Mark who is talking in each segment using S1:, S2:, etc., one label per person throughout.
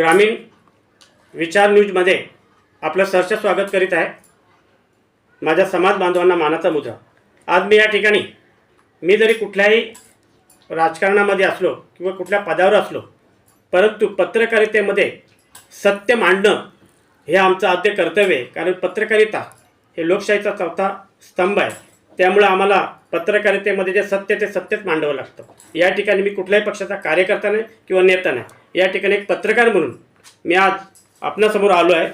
S1: ग्रामीण विचार न्यूजमध्ये आपलं सहर्ष स्वागत करीत आहे. माझ्या समाज बांधवांना मानाचा मुद्रा. आज मी या ठिकाणी मी जरी कुठल्याही राजकारणामध्ये असलो किंवा कुठल्या पदावर असलो परंतु पत्रकारितेमध्ये सत्य मांडणं हे आमचं आद्य कर्तव्य आहे. कारण पत्रकारिता हे लोकशाहीचा चौथा स्तंभ आहे. त्यामुळं आम्हाला पत्रकारितेमध्ये जे सत्य ते सत्यच मांडावं लागतं. या ठिकाणी मी कुठल्याही पक्षाचा कार्यकर्ता नाही किंवा नेता नाही. या ठिकाणी एक पत्रकार म्हणून मी आज आपणासमोर आलो आहे.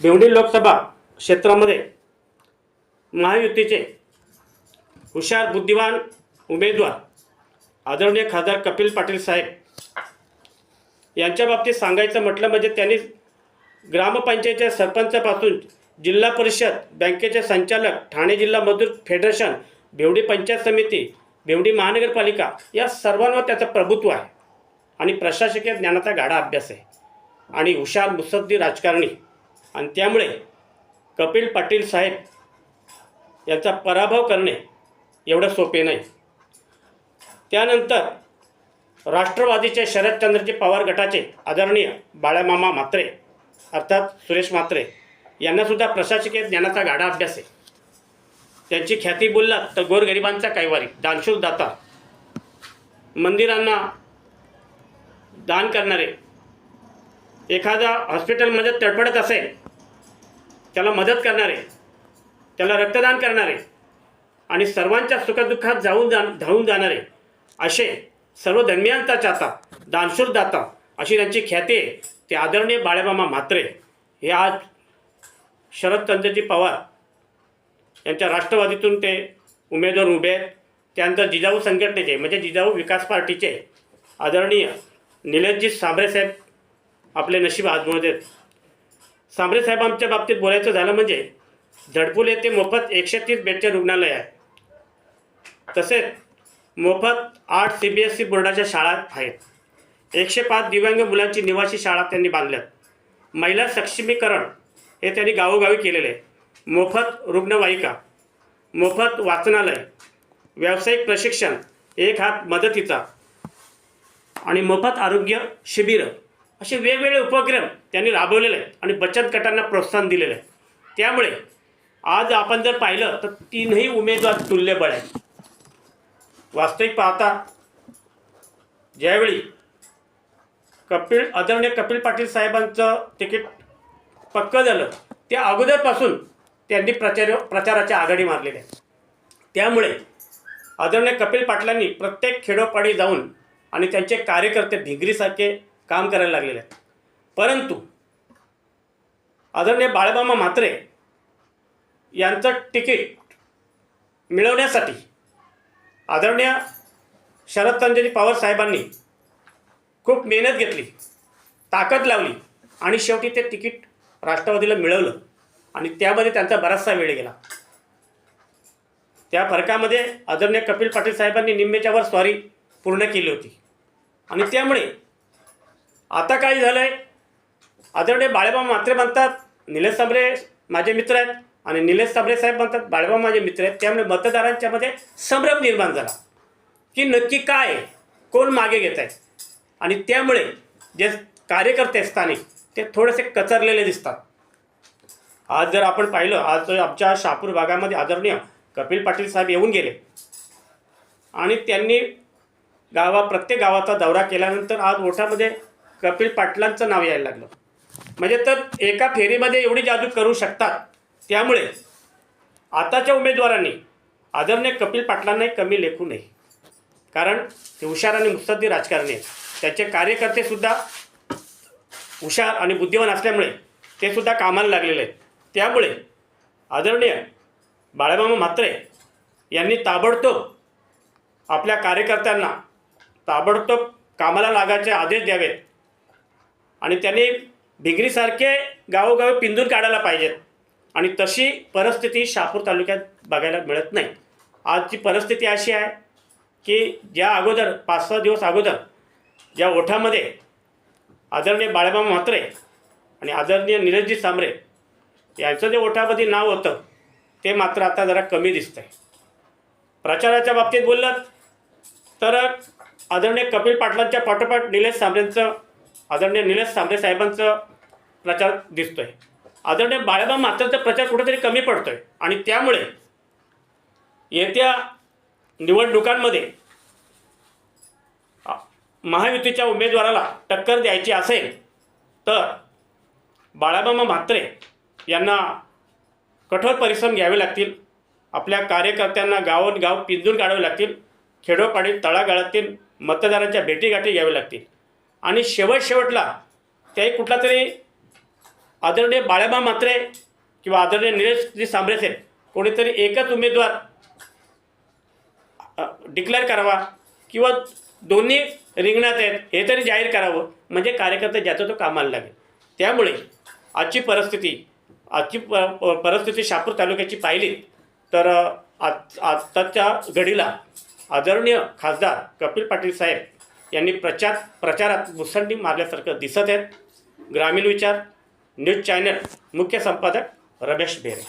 S1: भिवंडी लोकसभा क्षेत्रामध्ये महायुतीचे हुशार बुद्धिवान उमेदवार आदरणीय खासदार कपिल पाटील साहेब यांच्या बाबतीत सांगायचं म्हटलं म्हणजे त्यांनी ग्रामपंचायतीच्या सरपंचापासून जिल्हा परिषद बँकेचे संचालक ठाणे जिल्हा मजदूर फेडरेशन भिवडी पंचायत समिती भिवडी महानगरपालिका या सर्वांवर त्याचं प्रभुत्व आहे. आणि प्रशासकीय ज्ञानाचा गाढा अभ्यास आहे. आणि हुशार मुत्सद्दी राजकारणी. आणि त्यामुळे कपिल पाटील साहेब याचा पराभव करणे एवढं सोपे नाही. त्यानंतर राष्ट्रवादीचे शरदचंद्रजी पवार गटाचे आदरणीय बाळामामा म्हात्रे अर्थात सुरेश म्हात्रे यांनासुद्धा प्रशासकीय ज्ञानाचा गाढा अभ्यास आहे. त्यांची ख्याती बोललात तर गोरगरिबांचा कैवारी दानशूर दाता मंदिरांना दान करणारे. एखादा हॉस्पिटलमध्ये तडफडत असेल त्याला मदत करणारे त्याला रक्तदान करणारे आणि सर्वांच्या सुखदुःखात जाऊन जा धावून जाणारे असे सर्व धर्मियांचा चाता दानशूर दाता अशी त्यांची ख्याती आहे. ते आदरणीय बाळेमामा म्हात्रे हे आज शरदचंद्रजी पवार यांच्या राष्ट्रवादीतून ते उमेदवार उभे आहेत. त्यानंतर जिजाऊ संघटनेचे म्हणजे जिजाऊ विकास पार्टीचे आदरणीय निलेशजी साहेब आपले नशीब आजमवत आहेत. सांबरे आमच्या बाबतीत बोलायचं झालं म्हणजे झडपूल येथे मोफत एकशे तीस बेडचे रुग्णालय आहे. तसेच मोफत आठ सी बी एस सी बोर्डाच्या शाळा आहेत. एकशे पाच दिव्यांग मुलांची निवासी शाळा त्यांनी बांधल्यात. महिला सक्षमीकरण हे त्यांनी गावोगावी केलेले आहे. मोफत रुग्णवाहिका मोफत वाचनालय व्यावसायिक प्रशिक्षण एक हात मदतीचा आणि मोफत आरोग्य शिबिरं असे वेगवेगळे उपक्रम त्यांनी राबवलेले आहेत आणि बचत गटांना प्रोत्साहन दिलेलं आहे त्यामुळे आज आपण जर पाहिलं तर तीनही उमेदवार तुल्यबळ आहेत. वास्तविक पाहता ज्यावेळी कपिल आदरणीय कपिल पाटील साहेबांचं तिकीट पक्कं झालं त्या अगोदरपासून त्यांनी प्रचार प्रचाराची आघाडी मारलेली आहे त्यामुळे आदरणीय कपिल पाटलांनी प्रत्येक खेडोपाडी जाऊन आणि त्यांचे कार्यकर्ते भिगरीसारखे काम करायला लागलेले आहेत. परंतु आदरणीय बाळबामा म्हात्रे यांचं तिकीट मिळवण्यासाठी आदरणीय शरदचंद्रजी पवार साहेबांनी खूप मेहनत घेतली ताकद लावली आणि शेवटी ते तिकीट राष्ट्रवादीला मिळवलं आणि त्यामध्ये त्यांचा बराचसा वेळ गेला. त्या फरकामध्ये आदरणीय कपिल पाटील साहेबांनी निम्मेच्यावर स्वारी पूर्ण केली होती. आणि त्यामुळे आता काय झालं आहे आदरणीय बाळेबा मात्रे म्हणतात निलेश साबरे माझे मित्र आहेत आणि निलेश साबरे साहेब म्हणतात बाळेबा माझे मित्र आहेत. त्यामुळे मतदारांच्यामध्ये संभ्रम निर्माण झाला. की नक्की काय? आहे कोण मागे घेत आहे आणि त्यामुळे जे कार्यकर्ते स्थानिक ते थोडेसे कचरलेले दिसतात. आज जर आपण पाहिलं आज आमच्या शहापूर भागामध्ये आदरणीय कपिल पाटील साहेब येऊन गेले. आणि त्यांनी गावा प्रत्येक गावाचा दौरा केल्यानंतर आज ओठामध्ये कपिल पाटलांचं नाव यायला लागलं. म्हणजे तर एका फेरीमध्ये एवढी जादू करू शकतात. त्यामुळे आताच्या उमेदवारांनी आदरणीय कपिल पाटलांनाही कमी लेखू नये. कारण ते हुशार आणि मुत्सद्दी राजकारणी आहेत. त्याचे कार्यकर्तेसुद्धा हुशार आणि बुद्धिमान असल्यामुळे ते सुद्धा कामाला लागलेले आहेत. त्यामुळे आदरणीय बाळामामा म्हात्रे यांनी ताबडतोब आपल्या कार्यकर्त्यांना ताबडतोब कामाला लागायचे आदेश द्यावेत. आणि त्यांनी भिगरीसारखे गावोगावी पिंजून काढायला पाहिजेत. आणि तशी परिस्थिती शहापूर तालुक्यात बघायला मिळत नाही. आजची परिस्थिती अशी आहे की ज्या अगोदर पाच सहा दिवस अगोदर ज्या ओठामध्ये आदरणीय बाळाबाबा म्हात्रे आणि आदरणीय निरजजी सांबरे यांचं जे ओठामध्ये नाव होतं ते मात्र आता जरा कमी दिसतंय. प्रचाराच्या बाबतीत बोललं तर आदरणीय कपिल पाटलांच्या पाठोपाठ निलेश सांबरेंचं आदरणीय निलेश सांबरे साहेबांचं प्रचार दिसतोय. आदरणीय बाळाबा मात्रचा प्रचार कुठेतरी कमी पडतोय. आणि त्यामुळे येत्या निवडणुकांमध्ये महायुतीच्या उमेदवाराला टक्कर द्यायची असेल तर बाळाबामा म्हात्रे यांना कठोर परिश्रम घ्यावे लागतील. आपल्या कार्यकर्त्यांना गावोगाव पिंजून काढावे लागतील. खेडोपाडी तळागाळातील मतदारांच्या भेटीगाठी घ्याव्या लागतील. आणि शेवट शेवटला त्याही कुठला तरी आदरणीय बाळाबा मात्रे किंवा आदरणीय निलेशजी सांबरे साहेब कोणीतरी एकच उमेदवार डिक्लेअर करावा किंवा दोन्ही रिंगणात आहेत हे तरी जाहीर करावं. म्हणजे कार्यकर्ता ज्याचा तो कामाला लागेल. त्यामुळे आजची परिस्थिती आजची प परिस्थिती शापूर तालुक्याची पाहिली तर अ, आज आत्ताच्या घडीला आदरणीय खासदार कपिल पाटील साहेब यांनी प्रचार प्रचारात मुसंडी मारल्यासारखं दिसत आहेत. ग्रामीण विचार न्यूज चॅनल मुख्य संपादक रमेश बेरे.